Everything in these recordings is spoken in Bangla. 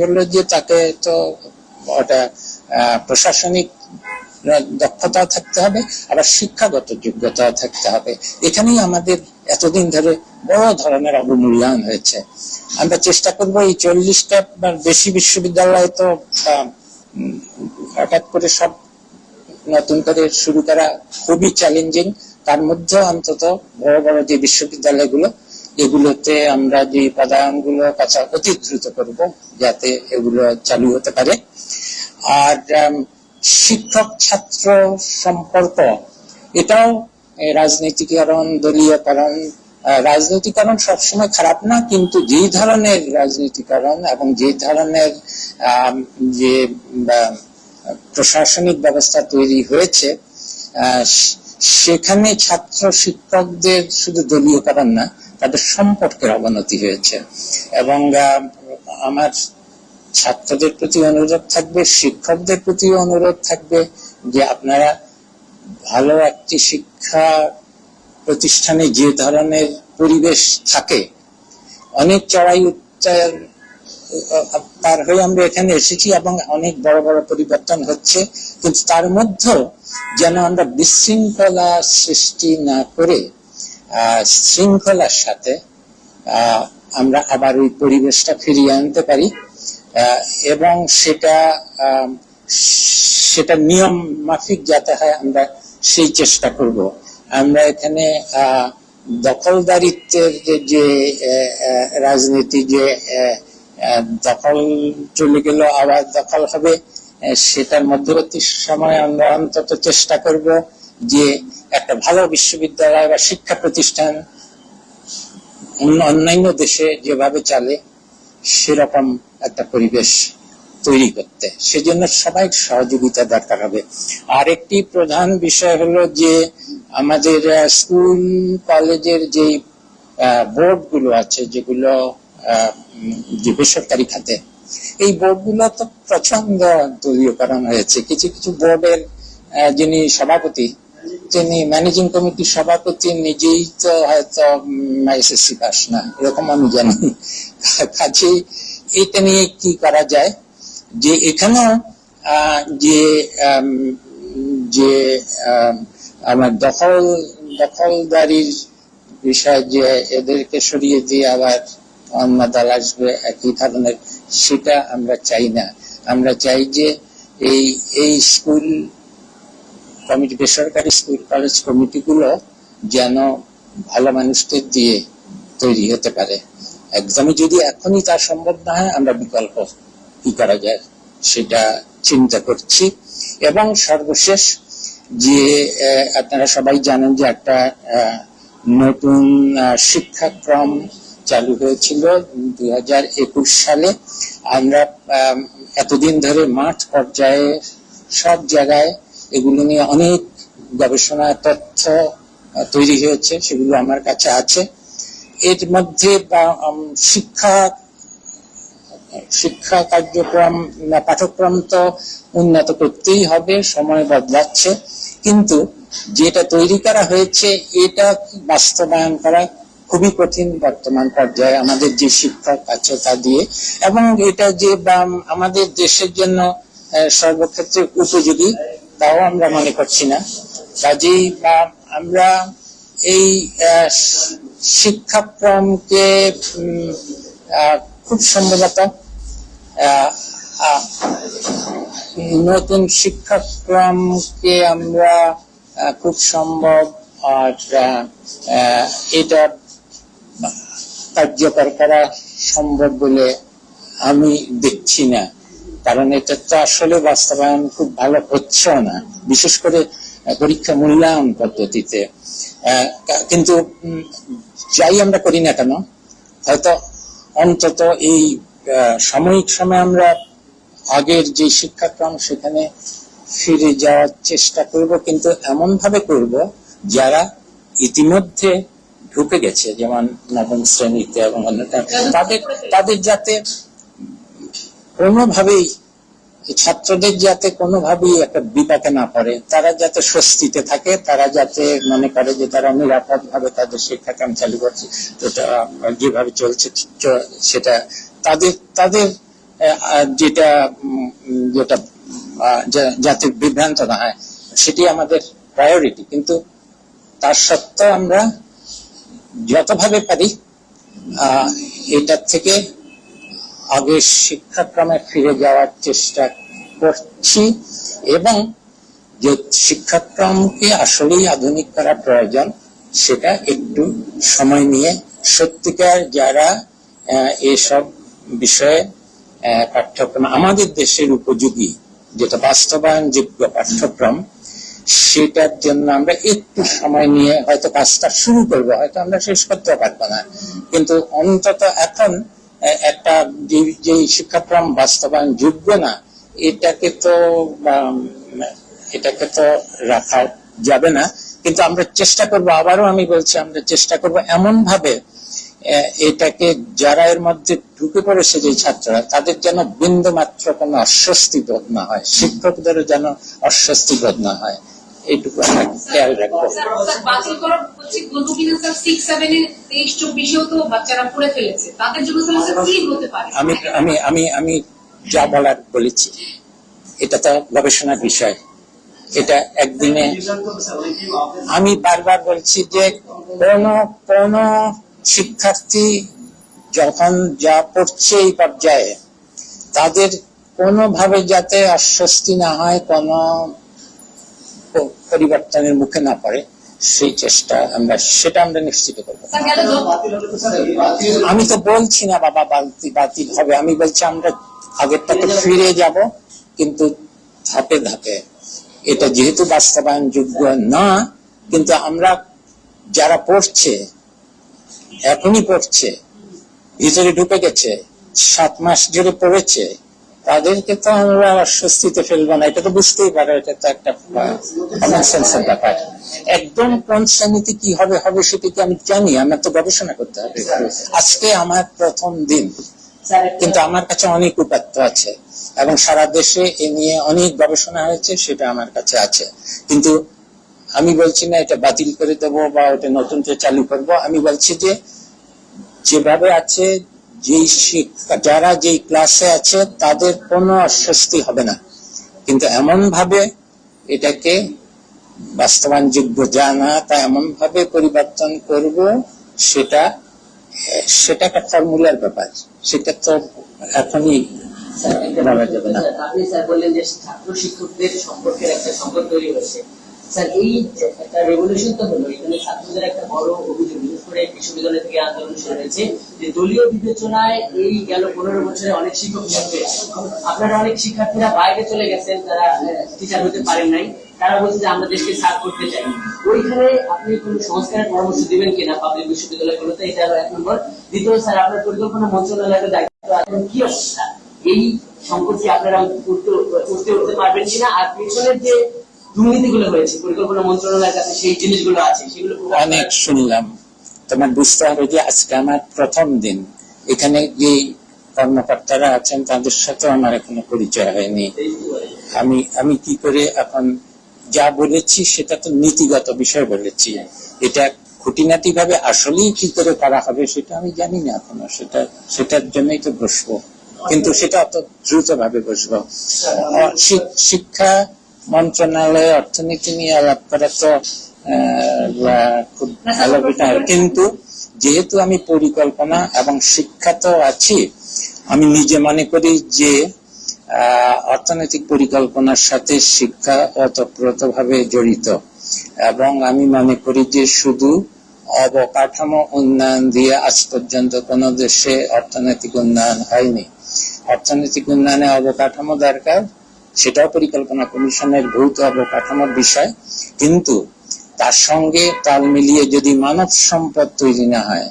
হলো যে তাকে তো ওটা প্রশাসনিক দক্ষতা থাকতে হবে, আবার শিক্ষাগত যোগ্যতা থাকতে হবে। এখানেই আমাদের এতদিন ধরে বড় ধরনের অবমূল্যায়ন হয়েছে। আমরা চেষ্টা করব এই চল্লিশটা বা বেশি বিশ্ববিদ্যালয় তো হঠাৎ করে সব নতুন করে শুরু করা খুবই চ্যালেঞ্জিং তার মধ্যে অন্তত বড় বড় যে বিশ্ববিদ্যালয়গুলো এগুলোতে আমরা যে পদায়নগুলো কাছা অতি দ্রুত করব, যাতে এগুলো চালু হতে পারে। আর শিক্ষক ছাত্র সম্পর্ক, এটাও রাজনীতিকরণ, দলীয়করণ রাজনীতিকরণ সবসময় খারাপ না, কিন্তু যেই ধরনের রাজনীতিকরণ এবং যে ধরনের যে প্রশাসনিক ব্যবস্থা তৈরি হয়েছে সেখানে ছাত্র শিক্ষকদের শুধু দলীয়করণ না তাদের সম্পর্কের অবনতি হয়েছে। এবং আমার ছাত্রদের প্রতি অনুরোধ থাকবে, শিক্ষকদের প্রতি অনুরোধ থাকবে যে আপনারা ভালো একটি শিক্ষা প্রতিষ্ঠানে যে ধরনের পরিবেশ থাকে, অনেক চড়াই উত্তর পার হয়ে আমরা এখানে এসেছি এবং অনেক বড় বড় পরিবর্তন হচ্ছে। কিন্তু তার মধ্যেও যেন আমরা বিশৃঙ্খলা সৃষ্টি না করে শৃঙ্খলার সাথে আমরা আবার ওই পরিবেশটা ফিরিয়ে আনতে পারি। এবং সেটা সেটা নিয়ম মাফিক যাতে হয়, আমরা সেই চেষ্টা করব। আমরা এখানে দখলদারিত্বের যে- রাজনীতি যে দখল চলে গেল, আবার দখল হবে সেটার মধ্যবর্তী সময় আমরা অন্তত চেষ্টা করব। যে একটা ভালো বিশ্ববিদ্যালয় বা শিক্ষা প্রতিষ্ঠান অন্য অন্যান্য দেশে যেভাবে চলে, সেরকম একটা পরিবেশ তৈরি করতে। সেজন্য সবাই সহযোগিতা দরকার হবে। আর একটি প্রধান বিষয় হলো যে আমাদের স্কুল, কলেজের যে বোর্ডগুলো আছে, যেগুলো যে বেসরকারি খাতে, এই বোর্ডগুলো তো প্রচণ্ড দলীয়করণ হয়েছে। কিছু কিছু বোর্ডের যিনি সভাপতি তিনি ম্যানেজিং কমিটির সভাপতি নিজেই তো হয়তো এসএসসি পাস না এরকম আমি জানি। কাজেই এটা নিয়ে কি করা যায়? যে এখানেও যে যে আম, আমার দখল দখলদারির বিষয় যে এদেরকে সরিয়ে দিয়ে আবার অন্য দল আসবে একই ধরনের সেটা আমরা চাই না। আমরা চাই যে এই এই স্কুল কমিটি বেসরকারি স্কুল কলেজ কমিটিগুলো যেন ভালো মানুষদের দিয়ে তৈরি হতে পারে। একদমই যদি এখনই তা সম্ভব না হয়, আমরা বিকল্প কি করা যায় সেটা চিন্তা করছি। এবং সর্বশেষ যে আপনারা সবাই জানেন যে একটা নতুন শিক্ষাক্রম চালু হয়েছিল দুই হাজার একুশ সালে। আমরা এতদিন ধরে মাঠ পর্যায়ে সব জায়গায় এগুলো নিয়ে অনেক গবেষণা তথ্য তৈরি হয়েছে, সেগুলো আমার কাছে আছে। এর মধ্যে শিক্ষা শিক্ষা কার্যক্রম পাঠ্যক্রম তো উন্নত করতেই হবে, সময় বদলাচ্ছে। কিন্তু যেটা তৈরি করা হয়েছে, এটা বাস্তবায়ন করা খুবই কঠিন বর্তমান পর্যায়ে আমাদের যে শিক্ষক আছে তা দিয়ে। এবং এটা যে আমাদের দেশের জন্য সর্বক্ষেত্রে উপযোগী তাও আমরা মনে করছি না। কাজেই আমরা এই শিক্ষাক্রমকে খুব সম্ভবত নতুন শিক্ষাক্রমকে আমরা খুব সম্ভব আর এটা কার্যকর করা সম্ভব বলে আমি দেখছি না। কারণ এটা তো আসলে বাস্তবায়ন খুব ভালো হচ্ছেও না। বিশেষ করে পরীক্ষা মূল্যায়ন পদ্ধতিতে। কিন্তু যাই আমরা করি না কেন হয়তো অন্তত এই সাময়িক সময় আমরা আগের যে শিক্ষাক্রম সেখানে ফিরে যাওয়ার চেষ্টা করব কিন্তু এমন ভাবে করব যারা ইতিমধ্যে ঢুকে গেছে যেমন নবম শ্রেণীতে এবং অন্যটা। তাদের তাদের যাতে কোনোভাবেই ছাত্রদের যাতে কোনোভাবেই একটা বিপাকে না পড়ে, তারা যাতে স্বস্তিতে থাকে, তারা যাতে মনে করে যে তারা নিরাপদ ভাবে তাদের শিক্ষাক্রম চালু করছে তো যেভাবে চলছে সেটা তাদের তাদের যেটা যেটা যাতে বিভ্রান্ত না হয়, সেটি আমাদের প্রায়োরিটি কিন্তু তার সত্ত্বেও আমরা যতভাবে পারি এটার থেকে আগে শিক্ষাক্রমে ফিরে যাওয়ার চেষ্টা করছি এবং যে শিক্ষাক্রমকে আসলেই আধুনিক করা প্রয়োজন, সেটা একটু সময় নিয়ে। সত্যিকার যারা এসব বিষয়ে পাঠ্যক্রম, আমাদের দেশের উপযোগী যেটা বাস্তবায়নযোগ্য পাঠ্যক্রম, সেটার জন্য আমরা একটু সময় নিয়ে হয়তো কাজটা শুরু করব, হয়তো আমরা শেষ করতে পারব না। কিন্তু অন্তত এখন একটা যে শিক্ষাক্রম বাস্তবায়ন যোগ্য না, এটাকে তো এটাকে তো রাখা যাবে না। কিন্তু আমরা চেষ্টা করব, আবারও আমি বলছি, আমরা চেষ্টা করব এমন ভাবে এটাকে যারা এর মধ্যে ঢুকে পড়েছে যে ছাত্ররা, তাদের যেন বিন্দু মাত্র কোনো অস্বস্তি বোধ না হয়, শিক্ষকদেরও যেন অস্বস্তি বোধ না হয়। এইটুকু আমরা খেয়াল রাখব। পারে? আমি আমি আমি আমি যা বলার বলেছি এটা তো গবেষণার বিষয়। এটা একদিনে আমি বারবার বলছি যে কোন কোন শিক্ষার্থী যখন যা পড়ছে এই পর্যায়ে তাদের কোনোভাবে যাতে অস্বস্তি না হয় কোনো পরিবর্তনের মুখে না পড়ে, সেই চেষ্টা আমরা, সেটা আমরা নিশ্চিত করব। আমি তো বলছি না বাবা, বালতি বাতিল হবে। আমি বলছি আমরা আগেরটাতে ফিরে যাব, কিন্তু ধাপে ধাপে। এটা যেহেতু বাস্তবায়ন যোগ্য না, কিন্তু আমরা যারা পড়ছে, এখনই পড়ছে, ভিতরে ঢুকে গেছে, সাত মাস ধরে পড়েছে তাদেরকে তো আমরা অস্বস্তিতে ফেলব না, এটা তো বুঝতেই পারো, এটা তো একটা কমন সেন্সের ব্যাপার। একদম কোন শ্রেণীতে কি হবে হবে সেটা কি আমি জানি, আমার তো গবেষণা করতে হবে। আজকে আমার প্রথম দিন, কিন্তু আমার কাছে অনেক উপাত্ত আছে, এবং সারা দেশে এ নিয়ে অনেক গবেষণা হয়েছে, সেটা আমার কাছে আছে। কিন্তু আমি বলছি না এটা বাতিল করে দেবো বা ওটা নতুন চালু করব, আমি বলছি যে যেভাবে আছে যেই শিক্ষা যারা যেই ক্লাসে আছে, তাদের কোনো অস্বস্তি হবে না। কিন্তু এমন ভাবে এটাকে বাস্তবায়নযোগ্য যা না, তা এমন ভাবে পরিবর্তন করব, সেটা সেটা একটা ফর্মুলার ব্যাপার। সেটা তো এখনই বলা যাবে না। আপনি স্যার বললেন যে ছাত্র শিক্ষকদের একটা সম্পর্ক তৈরি হয়েছে। স্যার এই একটা রেভলিউশন তো হলো, এখানে ছাত্রদের একটা বড় অভিযোগ, বিশেষ করে বিশ্ববিদ্যালয় থেকে আন্দোলন শুরু হয়েছে, যে দলীয় বিবেচনায় এই গেল পনেরো বছরে অনেক শিক্ষক নিয়োগ পেয়েছে। আপনারা অনেক শিক্ষার্থীরা বাইরে চলে গেছেন, তারা টিচার হতে পারেন নাই, তারা বলছে যে আমরা দেশকে সার্ভ করতে চাই। ওইখানে আপনি কোন সংস্কারের পরামর্শ দিবেন কিনা পাবলিক বিশ্ববিদ্যালয়গুলোতে? এটা হলো এক নম্বর। দ্বিতীয়, স্যার, আপনার পরিকল্পনা মন্ত্রণালয়ের দায়িত্ব এখন কি অবস্থা? এই সংকটটি আপনারা উঠতে উঠতে পারবেন কিনা? আর পেছনের যে দুর্নীতিগুলো হয়েছে পরিকল্পনা মন্ত্রণালয়ের কাছে সেই জিনিসগুলো আছে সেগুলো অনেক শুনলাম। তোমার বুঝতে হবে যে আজকে আমার প্রথম দিন। এখানে যে কর্মকর্তারা আছেন তাদের সাথে আমার এখনও পরিচয় হয়নি। আমি আমি কি করে এখন যা বলেছি সেটা তো নীতিগত বিষয় বলেছি। এটা খুঁটিনাটি ভাবে আসলেই কি করে করা হবে সেটা আমি জানি না এখনও। সেটা সেটার জন্যই তো বসবো। কিন্তু সেটা অত দ্রুত ভাবে বসবো আহ, শিক্ষা মন্ত্রণালয়ে অর্থনীতি নিয়ে আলাপ করা তো খুব ভালো বিষয়। কিন্তু যেহেতু আমি পরিকল্পনা এবং শিক্ষা তো আছি, আমি নিজে মনে করি যে অর্থনৈতিক পরিকল্পনার সাথে শিক্ষা ওতপ্রোত ভাবে জড়িত। এবং আমি মনে করি যে শুধু অবকাঠামো উন্নয়ন দিয়ে আজ পর্যন্ত কোন দেশে অর্থনৈতিক উন্নয়ন হয়নি। অর্থনৈতিক উন্নয়নে অবকাঠামো দরকার সেটাও পরিকল্পনা কমিশনের ভৌত অবকাঠামোর বিষয়। কিন্তু তার সঙ্গে তাল মিলিয়ে যদি মানব সম্পদ তৈরি না হয়,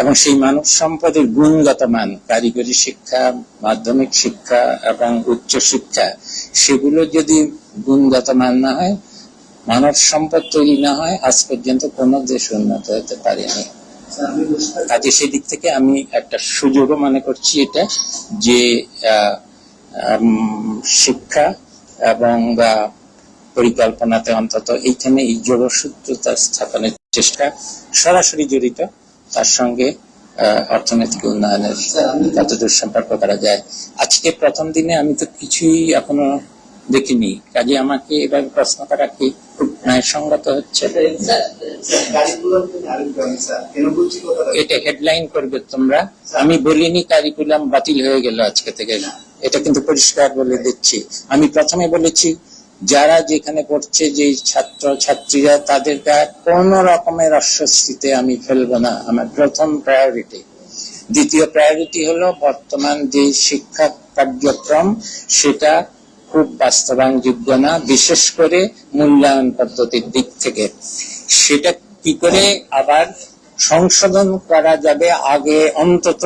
এবং সেই মানব সম্পদের গুণগত মান, কারিগরি শিক্ষা, মাধ্যমিক শিক্ষা এবং উচ্চ শিক্ষা, সেগুলো যদি গুণগত মান না হয়, মানব সম্পদ তৈরি না হয়, আজ পর্যন্ত কোনো দেশ উন্নত হতে পারেনি। কাজে সেদিক থেকে আমি একটা সুযোগও মনে করছি এটা যে শিক্ষা এবং বা পরিকল্পনাতে অন্তত এইখানে এই যোগসূত্রতা স্থাপনের চেষ্টা সরাসরি জড়িত। তার সঙ্গে অর্থনৈতিক উন্নয়নের কতদূর সম্পর্ক করা যায়। আজকে প্রথম দিনে আমি তো কিছুই এখনও দেখিনি। কাজে আমাকে এবার প্রশ্ন করা কি খুব ন্যায়সঙ্গত হচ্ছে? এটা হেডলাইন করবে তোমরা। আমি বলিনি কারিকুলাম বাতিল হয়ে গেল আজকে থেকে। এটা কিন্তু পরিষ্কার বলে দিচ্ছি। আমি প্রথমে বলেছি, যারা যেখানে পড়ছে, যে ছাত্র, ছাত্রীরা তাদেরকে কোন রকমের অস্বস্তিতে আমি ফেলব না। আমার প্রথম প্রায়োরিটি দ্বিতীয় প্রায়োরিটি হলো বর্তমান যে শিক্ষা কার্যক্রম, সেটা খুব বাস্তবায়নযোগ্য না, বিশেষ করে মূল্যায়ন পদ্ধতির দিক থেকে। সেটা কি করে আবার সংশোধন করা যাবে আগে অন্তত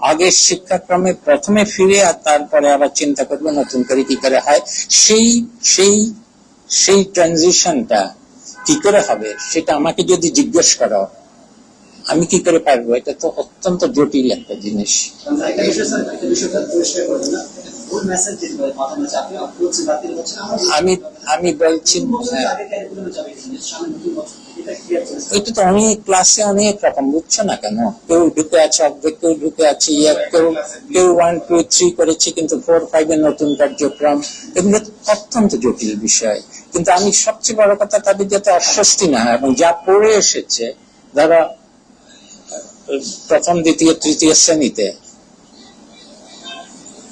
আগের শিক্ষাক্রমে প্রথমে ফিরে আর তারপরে আবার চিন্তা করবে নতুন করে কি করে হয়। সেই সেই সেই ট্রানজিশনটা কি করে হবে সেটা আমাকে যদি জিজ্ঞেস করো, আমি কি করে পারব? এটা তো অত্যন্ত জটিল একটা জিনিস। আমি আমি বলছি এটা অনেক ক্লাসে অনেক রকম, বুঝছ না কেন? কেউ ঢুকে আছে, অর্ধেক কেউ ঢুকে আছে কেউ কেউ ওয়ান টু থ্রি করেছে, কিন্তু ফোর ফাইভ এর নতুন কার্যক্রম। এগুলো অত্যন্ত জটিল বিষয়। কিন্তু আমি সবচেয়ে বড় কথা তাদের যাতে অস্বস্তি না হয়, এবং যা পড়ে এসেছে, ধরো, প্রথম, দ্বিতীয়, তৃতীয় শ্রেণীতে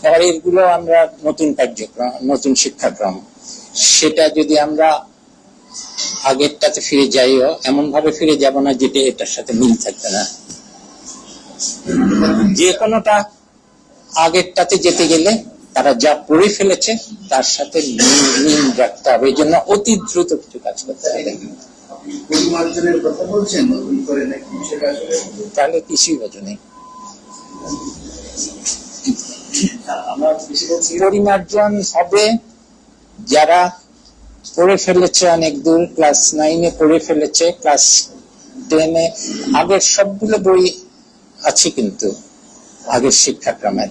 পরেরগুলো আমরা নতুন কার্যক্রম, নতুন শিক্ষাক্রম। সেটা যদি আমরা আগেরটাতে ফিরে যাইও এমন ভাবে ফিরে যাব না যেটা এটার সাথে মিল থাকবে না। যে কোনোটা আগেরটাতে যেতে গেলে তারা যা পড়ে ফেলেছে তার সাথে মিল রাখতে হবে। এই জন্য অতি দ্রুত কিছু কাজ করতে হবে। তাহলে কিছুই বোঝো নেই। পরিমার্জন হবে যারা পড়ে ফেলেছে অনেক দূর ক্লাস নাইনে পড়ে ফেলেছে ক্লাস টেনে আগের সবগুলো বই আছে কিন্তু, আগের শিক্ষাক্রমের।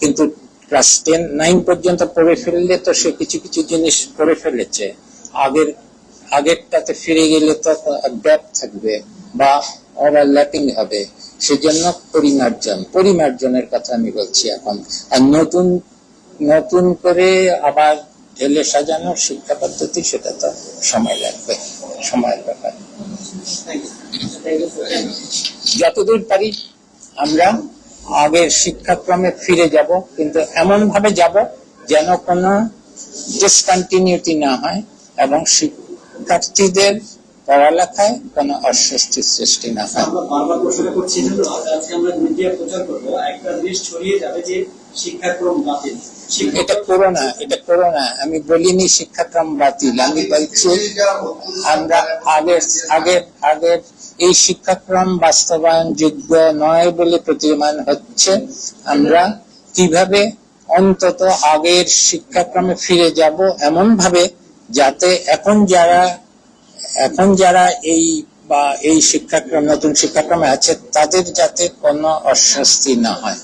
কিন্তু ক্লাস টেন নাইন পর্যন্ত পড়ে ফেললে তো সে কিছু কিছু জিনিস পড়ে ফেলেছে। আগের, আগেরটাতে ফিরে গেলে তো গ্যাপ থাকবে বা ওভারল্যাপিং হবে। সেজন্য পরিমার্জন, পরিমার্জনের কথা আমি বলছি এখন। আর নতুন নতুন করে আবার ঢেলে সাজানো শিক্ষা পদ্ধতি, সেটা তো সময় লাগবে, সময়ের ব্যাপার। যতদূর পারি আমরা আগের শিক্ষাক্রমে ফিরে যাব, কিন্তু এমন ভাবে যাব যেন কোনো ডিসকন্টিনিউটি না হয় এবং শিক্ষার্থীদের পড়ালেখায় কোনো অস্বস্তির সৃষ্টি না হয়। বারবার প্রশ্নটা করছি, আজকে আমরা মিডিয়া প্রচার করব। একটা জিনিস ছড়িয়ে যাবে যে শিক্ষাক্রম বাতিল। এটা করো না, এটা করো না। আমি বলিনি শিক্ষাক্রম বাতিল, আমি বলছি আমরা আগের আগের আগের এই শিক্ষাক্রম বাস্তবায়ন যোগ্য নয় বলে প্রতীয়মান হচ্ছে। আমরা কীভাবে অন্তত আগের শিক্ষাক্রমে ফিরে যাব এমন ভাবে যাতে এখন যারা এখন যারা এই বা এই শিক্ষাক্রম, নতুন শিক্ষাক্রমে আছে, তাদের যাতে কোনো অস্বস্তি না হয়।